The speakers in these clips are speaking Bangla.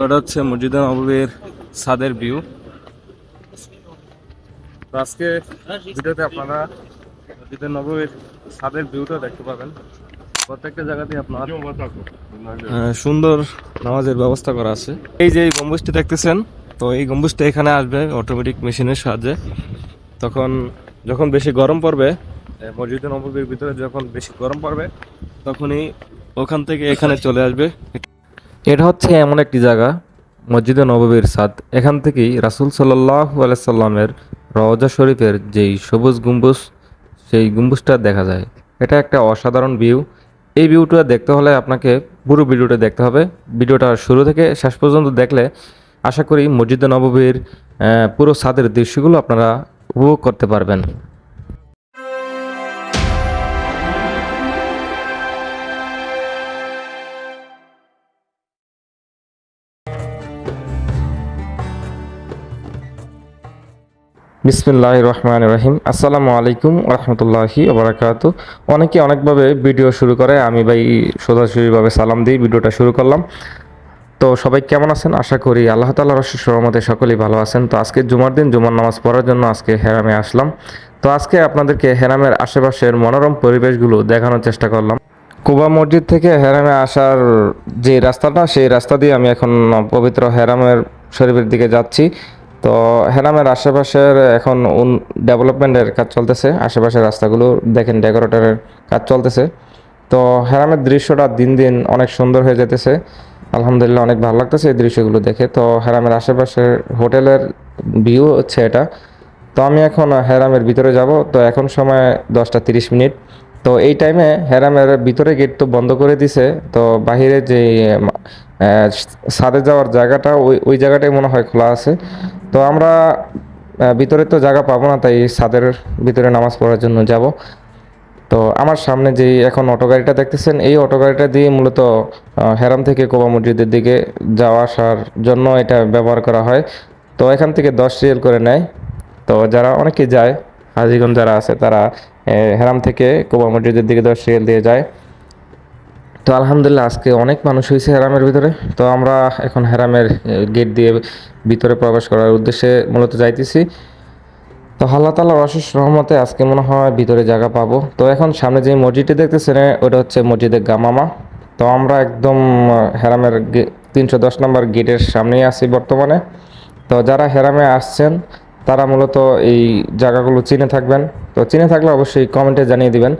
এটা হচ্ছে মসজিদে নববীর ছাদের ভিউ তো আজকে ভিডিওতে আপনারা মসজিদে নববীর ছাদের ভিউটা দেখতে পাবেন। প্রত্যেকটা জায়গাতেই আপনার সুন্দর নামাজের ব্যবস্থা করা আছে। এই যে এই গম্বুজটি দেখতেছেন, তো এই গম্বুজটা এখানে আসবে অটোমেটিক মেশিনের সাহায্যে। তখন যখন বেশি গরম পড়বে মসজিদে নববীর ভিতরে যখন বেশি গরম পড়বে, তখনই ওখান থেকে এখানে চলে আসবে। এটা হচ্ছে এমন একটি জায়গা, মসজিদে নববীর সাদ। এখান থেকেই রাসুল সাল্লাহ আলাইসাল্লামের রওজা শরীফের যেই সবুজ গম্বুজ, সেই গম্বুজটা দেখা যায়। এটা একটা অসাধারণ ভিউ। এই ভিউটা দেখতে হলে আপনাকে পুরো ভিডিওটা দেখতে হবে। ভিডিওটা শুরু থেকে শেষ পর্যন্ত দেখলে আশা করি মসজিদে নববীর পুরো ছাদের দৃশ্যগুলো আপনারা উপভোগ করতে পারবেন। বিসমিল্লাহ রহমান রহিম আসসালামু আলাইকুম রহমতুল্লাহি ওবরাকাতু। অনেকে অনেকভাবে ভিডিও শুরু করে, আমি ভাই সোজাসুরিভাবে সালাম দিই ভিডিওটা শুরু করলাম। তো সবাই কেমন আছেন? আশা করি আল্লাহ তালা রসের সহমতে সকলেই ভালো আছেন। তো আজকে জুমার দিন, জুমার নামাজ পড়ার জন্য আজকে হেরামে আসলাম। তো আজকে আপনাদেরকে হেরামের আশেপাশের মনোরম পরিবেশগুলো দেখানোর চেষ্টা করলাম। কুবা মসজিদ থেকে হেরামে আসার যে রাস্তাটা, সেই রাস্তা দিয়ে আমি এখন পবিত্র হেরামের শরীফের দিকে যাচ্ছি। তো হেরামের আশেপাশের এখন ডেভেলপমেন্টের কাজ চলতেছে। আশেপাশের রাস্তাগুলো দেখেন ডেকোরেটরের কাজ চলতেছে। তো হেরামের দৃশ্যটা দিন দিন অনেক সুন্দর হয়ে যেতেছে। আলহামদুলিল্লাহ অনেক ভালো লাগতেছে এই দৃশ্যগুলো দেখে। তো হেরামের আশেপাশের হোটেলের ভিউ হচ্ছে এটা। তো আমি এখন হেরামের ভিতরে যাব। তো এখন সময় দশটা তিরিশ মিনিট। তো এই টাইমে হেরামের ভিতরে গেট তো বন্ধ করে দিছে। তো বাহিরে যে ছাদে যাওয়ার জায়গাটা ওই ওই জায়গাটাই মনে হয় খোলা আছে। তো আমরা ভিতরে তো জায়গা পাবো না, তাই ছাদের ভিতরে নামাজ পড়ার জন্য যাব। তো আমার সামনে যে এখন অটো গাড়িটা দেখতেছেন, এই অটো গাড়িটা দিয়ে মূলত হেরাম থেকে কোবা মসজিদের দিকে যাওয়া আসার জন্য এটা ব্যবহার করা হয়। তো এখান থেকে দশ রিয়েল করে নেয়। তো যারা অনেকে যায়, হাজিগঞ্জ যারা আছে, তারা হেরাম থেকে কোবা মসজিদের দিকে দশ রিয়েল দিয়ে যায়। তো আলহামদুলিল্লাহ, আজকে অনেক মানুষ হয়েছে হেরামের ভিতরে। তো আমরা এখন হেরামের গেট দিয়ে ভিতরে প্রবেশ করার উদ্দেশ্যে মূলত যাইতেছি। তো আল্লাহ তালা অশেষ রহমতে আজকে মনে হয় ভিতরে জায়গা পাবো। তো এখন সামনে যে মসজিদটি দেখতেছেন, ওটা হচ্ছে মসজিদে গামামা। তো আমরা একদম হেরামের তিনশো দশ নম্বর গেটের সামনেই আছি বর্তমানে। তো যারা হেরামে আসছেন, তারা মূলত এই জায়গাগুলো চিনে থাকবেন। তো চিনে থাকলে অবশ্যই কমেন্টে জানিয়ে দিবেন।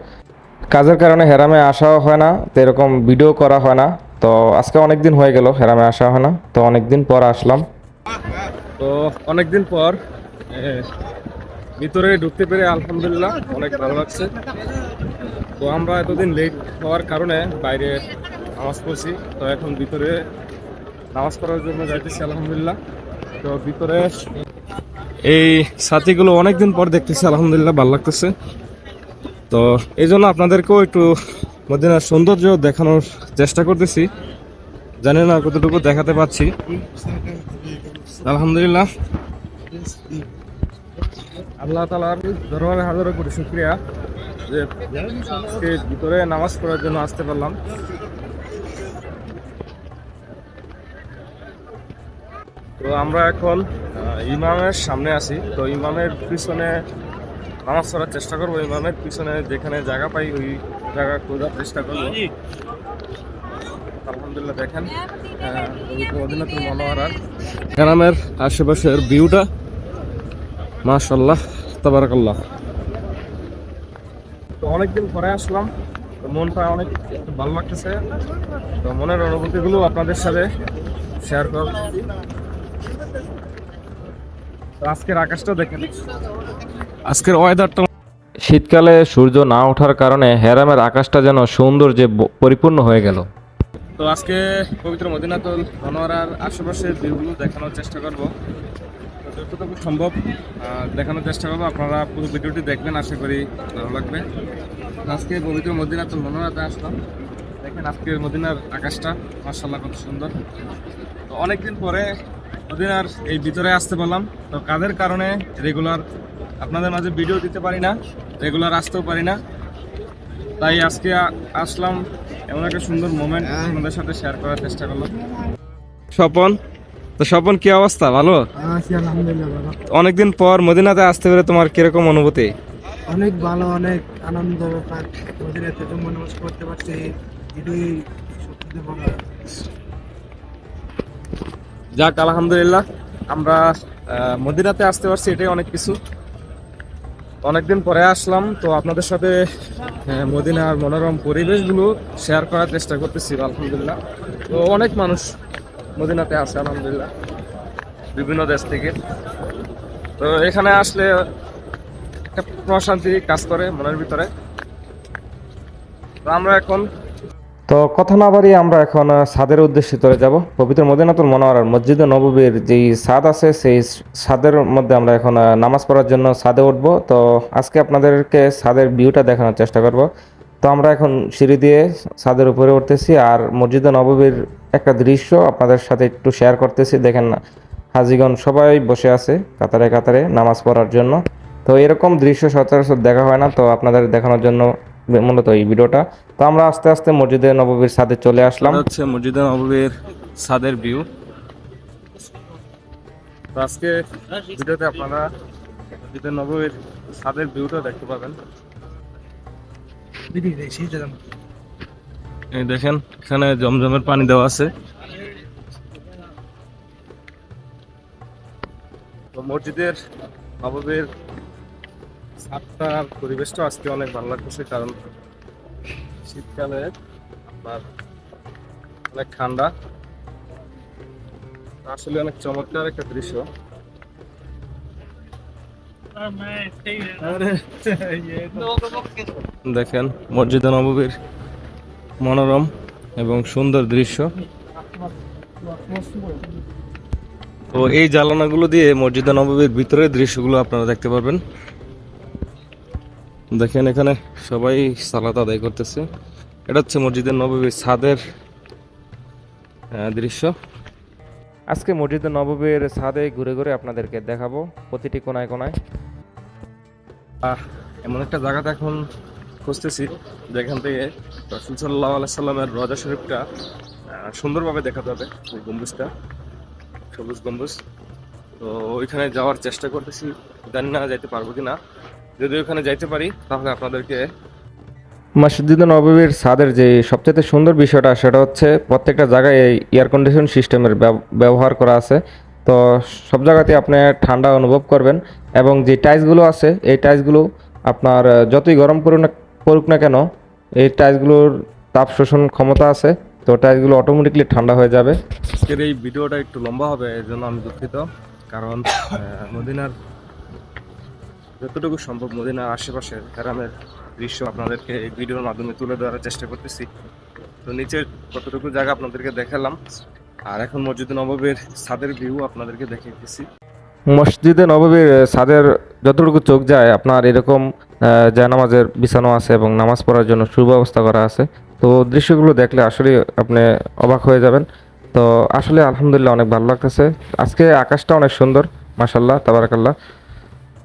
কাজের কারণে হেরামে আসাও হয় না, তো এরকম ভিডিও করা হয় না। তো আজকে অনেক দিন হয়ে গেল হেরামে আসা হয় না, তো অনেক দিন পর আসলাম। তো অনেকদিন পর ভিতরে ঢুকতে পেরে আলহামদুলিল্লাহ, অনেক ভালো লাগছে। তো আমরা এতদিন লেট হওয়ার কারণে বাইরে নামাজ পড়ছি, তো এখন ভিতরে নামাজ পড়ার জন্য যাইতেছি আলহামদুলিল্লাহ। তো ভিতরে এই সাথীগুলো অনেকদিন পর দেখতেছি, আলহামদুলিল্লাহ ভালো লাগতেছে। তো এই জন্য আপনাদেরকেও একটু মদিনার সৌন্দর্য দেখানোর চেষ্টা করতেছি। জানি না কতটুকু দেখাতে পাচ্ছি। আলহামদুলিল্লাহ। আল্লাহ তালার দরবারে হাজারো কোটি শুক্রিয়া যে আজকে ভিতরে নামাজ পড়ার জন্য আসতে পারলাম। তো আমরা এখন ইমামের সামনে আছি। তো ইমামের পিছনে নামাজ পড়ার চেষ্টা করব ইমামের পিছনে যেখানে জায়গা পাই ওই জায়গা খোঁজার চেষ্টা করব। আলহামদুলিল্লাহ দেখেন পবিত্র মদিনাতুল মনোয়ারার গ্রামের আশেপাশের ভিউটা মাশাল্লাহ তাবারাকাল্লাহ। তো অনেকদিন পরে আসলাম তো মনটা অনেক একটু ভালো লাগতেছে। তো মনের অনুভূতিগুলো আপনাদের সাথে শেয়ার কর আজকের আকাশটা দেখেন আজকের ওয়েদারটা শীতকালে সূর্য না ওঠার কারণে হেরামের আকাশটা যেন সৌন্দর্যে পরিপূর্ণ হয়ে গেল। তো আজকে পবিত্র মদিনাতুল মনোয়ারার আশেপাশের ভিউগুলো দেখানোর চেষ্টা করব। যতটুকু সম্ভব দেখানোর চেষ্টা করব। আপনারা পুরো ভিডিওটি দেখবেন আশা করি ভালো লাগবে। আজকে পবিত্র মদিনাতুল মনোয়ারাতে আসলাম। দেখেন আজকের মদিনার আকাশটা মার্শাল্লাহ কত সুন্দর। তো অনেকদিন পরে মদিনার এই ভিতরে আসতে পারলাম। তো কাদের কারণে রেগুলার আপনাদের মাঝে ভিডিও দিতে পারি না রেগুলার আসতেও পারি না। তাই আজকে আসলাম এমন একটা সুন্দর মোমেন্ট আপনাদের সাথে শেয়ার করার চেষ্টা করলাম। স্বপন তো স্বপন কি অবস্থা? ভালো? ভালো। অনেকদিন পর মদিনাতে আসতে পেরে তোমার কীরকম অনুভূতি? অনেক ভালো অনেক আনন্দ এত মনোজ করতে পারছে এটাই সত্যি বড় যাক, আলহামদুলিল্লাহ, আমরা মদিনাতে আসতে পারছি, এটাই অনেক কিছু। অনেকদিন পরে আসলাম, তো আপনাদের সাথে মদিনার মনোরম পরিবেশগুলো শেয়ার করার চেষ্টা করতেছি, আলহামদুলিল্লাহ। তো অনেক মানুষ মদিনাতে আছে, আলহামদুলিল্লাহ, বিভিন্ন দেশ থেকে। তো এখানে আসলে একটা প্রশান্তি কাজ করে মনের ভিতরে। তো আমরা এখন তো কথা না বাড়িয়ে আমরা এখন ছাদের উদ্দেশ্যে চলে যাব। পবিত্র মদিনাতুল মনোয়ারার মসজিদ নববীর যেই ছাদ আছে, সেই ছাদের মধ্যে আমরা এখন নামাজ পড়ার জন্য ছাদে উঠব। তো আজকে আপনাদেরকে ছাদের ভিউটা দেখানোর চেষ্টা করব। তো আমরা এখন সিঁড়ি দিয়ে ছাদের উপরে উঠতেছি আর মসজিদ নববীর একটা দৃশ্য আপনাদের সাথে একটু শেয়ার করতেছি। দেখেন না হাজিগণ সবাই বসে আছে কাতারে কাতারে নামাজ পড়ার জন্য। তো এরকম দৃশ্য সচরাচর দেখা হয় না। তো আপনাদের দেখানোর জন্য মূলত এই ভিডিওটা। তো আমরা আস্তে আস্তে মসজিদে নববীর ছাদে চলে আসলাম। হচ্ছে মসজিদে নববীর ছাদের ভিউ। তো আজকে ভিডিওতে আপনারা মসজিদে নববীর ছাদের ভিউটা দেখতে পাবেন। এই দেখেন এখানে জমজমের পানি দেওয়া আছে। তো মসজিদের নববীর ছাদটার পরিবেশটা আজকে অনেক ভালো লাগতেছে কারণ শীতকালে আপনার অনেক ঠান্ডা। আসলে অনেক চমৎকার একটা দৃশ্য। দেখেন মসজিদে নববীর মনোরম এবং সুন্দর দৃশ্য। তো এই জ্বালানাগুলো দিয়ে মসজিদে নববীর ভিতরের দৃশ্যগুলো আপনারা দেখতে পারবেন। দেখেন এখানে সবাই সালাত আদায় করতেছে। এটা হচ্ছে মসজিদের নববীর ছাদের দৃশ্য। আজকে মসজিদে নববীর ছাদে ঘুরে ঘুরে আপনাদেরকে দেখাবো প্রতিটি কোনায় কোনায়। আহ, এমন একটা জায়গাতে এখন খুঁজতেছি যেখান থেকে রসুল সাল্লাহ আলাইসাল্লামের রজা শরীফটা সুন্দরভাবে দেখা যাবে ওই গম্বুজটা সবুজ গম্বুজ। তো ওইখানে যাওয়ার চেষ্টা করতেছি। জানি না যাইতে পারব কিনা। যদি ওখানে যাইতে পারি তাহলে আপনাদেরকে মসজিদ নববীর ছাদের যে সবচেয়ে সুন্দর বিষয়টা সেটা হচ্ছে প্রত্যেকটা জায়গায় এই এয়ার কন্ডিশন সিস্টেমের ব্যবহার করা আছে। তো সব জায়গাতে আপনি ঠান্ডা অনুভব করবেন এবং যে টাইলসগুলো আছে এই টাইলসগুলো আপনার যতই গরম করুক না করুক না কেন এই টাইলসগুলোর তাপ শোষণ ক্ষমতা আছে। তো টাইলসগুলো অটোমেটিকলি ঠান্ডা হয়ে যাবে। আজকের এই ভিডিওটা একটু লম্বা হবে এর জন্য আমি দুঃখিত। কারণ মদিনার যতটুকু সম্ভব মদিনার আশেপাশের গ্রামের দৃশ্য আপনাদেরকে এই ভিডিওর মাধ্যমে তুলে ধরার চেষ্টা করতেছি। তো নিচের কতটুকু জায়গা আপনাদেরকে দেখালাম আর এখন মসজিদ নববীর ছাদের ভিউ আপনাদেরকে দেখিয়েছি মসজিদে নববীর ছাদের যতটুকু চোখ যায় আপনার এরকম আহ, জায়নামাজের বিছানো আছে এবং নামাজ পড়ার জন্য সুব্যবস্থা করা আছে। তো দৃশ্যগুলো দেখলে আসলে আপনি অবাক হয়ে যাবেন। তো আসলে আলহামদুলিল্লাহ অনেক ভালো লাগতেছে। আজকে আকাশটা অনেক সুন্দর মাসাল্লাহ তাবারাকাল্লাহ।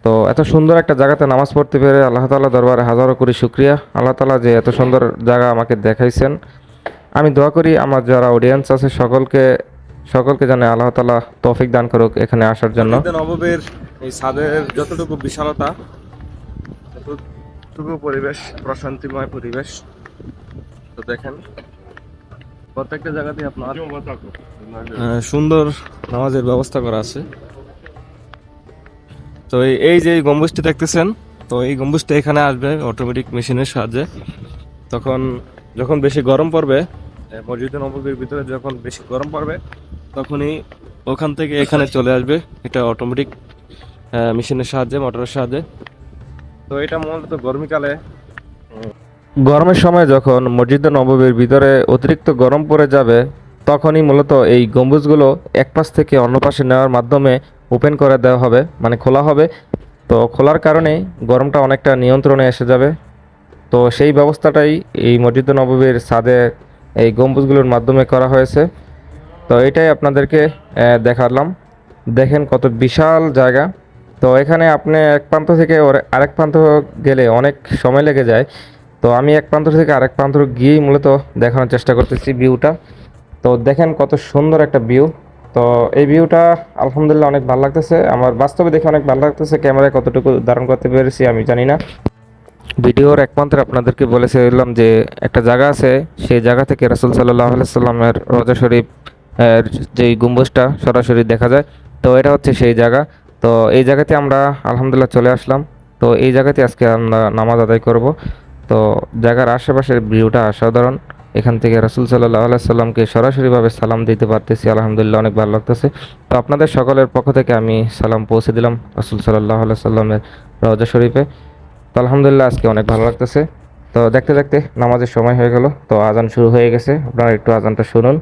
তো এত সুন্দর একটা জায়গাতে নামাজ পড়তে পেরে আল্লাহ তাআলা দরবারে হাজারো কোটি শুক্রিয়া। আল্লাহ তাআলা যে এত সুন্দর জায়গা আমাকে দেখাইছেন। আমি দোয়া করি আমার যারা অডিয়েন্স আছে সকলকে সকলকে জানে আল্লাহ তাআলা তৌফিক দান করুক এখানে আসার জন্য। নববীর এই ছাদের যতটুকু বিশালতা, ততটুকু পরিবেশ, প্রশান্তিময় পরিবেশ। তো দেখেন প্রত্যেকটা জায়গাতে আপনার সুন্দর নামাজের ব্যবস্থা করা আছে। তো এই- যে এই গম্বুজটি দেখতেছেন তো এই গম্বুজটা এখানে আসবে অটোমেটিক মেশিনের সাহায্যে। তখন যখন বেশি গরম পড়বে মসজিদে নববীর ভিতরে যখন বেশি গরম পড়বে তখনই ওখান থেকে এখানে চলে আসবে। এটা অটোমেটিক মেশিনের সাহায্যে মোটরের সাহায্যে। তো এটা মূলত গরমকালে গরমের সময় যখন মসজিদ নববীর ভিতরে অতিরিক্ত গরম পড়ে যাবে, তখনই মূলত এই গম্বুজগুলো এক পাশ থেকে অন্য পাশে নেওয়ার মাধ্যমে ওপেন করে দেওয়া হবে মানে খোলা হবে। তো খোলার কারণে গরমটা অনেকটা নিয়ন্ত্রণে এসে যাবে। তো সেই ব্যবস্থাটাই এই মসজিদ নববীর ছাদে এই গম্বুজগুলোর মাধ্যমে করা হয়েছে। তো এটাই আপনাদেরকে দেখালাম। দেখেন কত বিশাল জায়গা। তো এখানে আপনি এক প্রান্ত থেকে আরেক প্রান্ত গেলে অনেক সময় লেগে যায়। তো আমি এক প্রান্ত থেকে আরেক প্রান্ত গিয়েই মূলত দেখানোর চেষ্টা করতেছি ভিউটা। তো দেখেন কত সুন্দর একটা ভিউ। তো এই ভিউটা আলহামদুলিল্লাহ অনেক ভালো লাগতেছে। আমার বাস্তবে দেখে অনেক ভালো লাগতেছে, ক্যামেরায় কতটুকু ধারণ করতে পেরেছি আমি জানি না। ভিডিওর একমাত্র আপনাদেরকে বলেছিলাম যে একটা জায়গা আছে, সেই জায়গা থেকে রাসুল সাল্লাহ সাল্লামের রজা শরীফ, এর যেই গম্বুজটা সরাসরি দেখা যায়, তো এটা হচ্ছে সেই জায়গা। তো এই জায়গাতে আমরা আলহামদুলিল্লাহ চলে আসলাম। তো এই জায়গাতে আজকে আমরা নামাজ আদায় করব। তো জায়গার আশেপাশের ভিউটা অসাধারণ। এখান থেকে রাসুল সাল্লাহ সাল্লামকে সরাসরিভাবে সালাম দিতে পারতেছি, আলহামদুলিল্লাহ অনেক ভালো লাগতেছে। তো আপনাদের সকলের পক্ষ থেকে আমি সালাম পৌঁছে দিলাম রাসুল সাল্লাহ সাল্লামের রজা শরীফে। তো আলহামদুলিল্লাহ আজকে অনেক ভালো লাগতেছে। তো দেখতে দেখতে নামাজের সময় হয়ে গেল, তো আজান শুরু হয়ে গেছে। আপনারা একটু আজানটা শুনুন।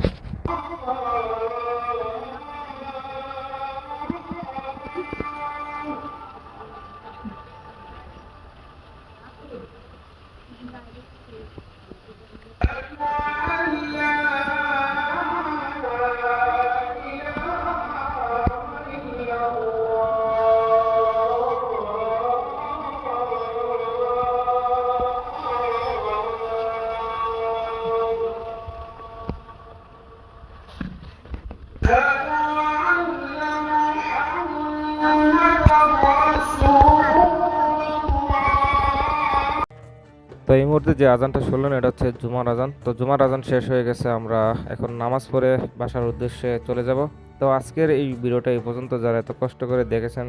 তো এই মুহূর্তে যে আজানটা শুনলেন, এটা হচ্ছে জুমার আজান। তো জুমার আজান শেষ হয়ে গেছে, আমরা এখন নামাজ পড়ে বাসার উদ্দেশ্যে চলে যাব। তো আজকের এই ভিডিওটা এই পর্যন্ত, যারা এত কষ্ট করে দেখেছেন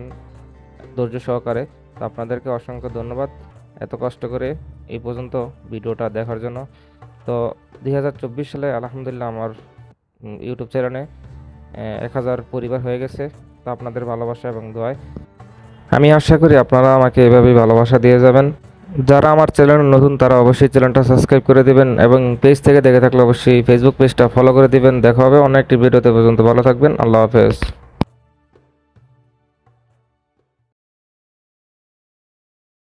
ধৈর্য সহকারে, তো আপনাদেরকে অসংখ্য ধন্যবাদ এত কষ্ট করে এই পর্যন্ত ভিডিওটা দেখার জন্য। তো দু হাজার চব্বিশ সালে আলহামদুলিল্লাহ আমার ইউটিউব চ্যানেলে এক হাজার পরিবার হয়ে গেছে। তো আপনাদের ভালোবাসা এবং দোয়ায়। আমি আশা করি আপনারা আমাকে এভাবেই ভালোবাসা দিয়ে যাবেন। যারা আমার চ্যানেল নতুন, তারা অবশ্যই চ্যানেলটা সাবস্ক্রাইব করে দিবেন এবং পেজ থেকে দেখে থাকলে অবশ্যই ফেসবুক পেজটা ফলো করে দিবেন। দেখা হবে অন্য একটি ভিডিওতে পর্যন্ত। ভালো থাকবেন। আল্লাহ হাফেজ।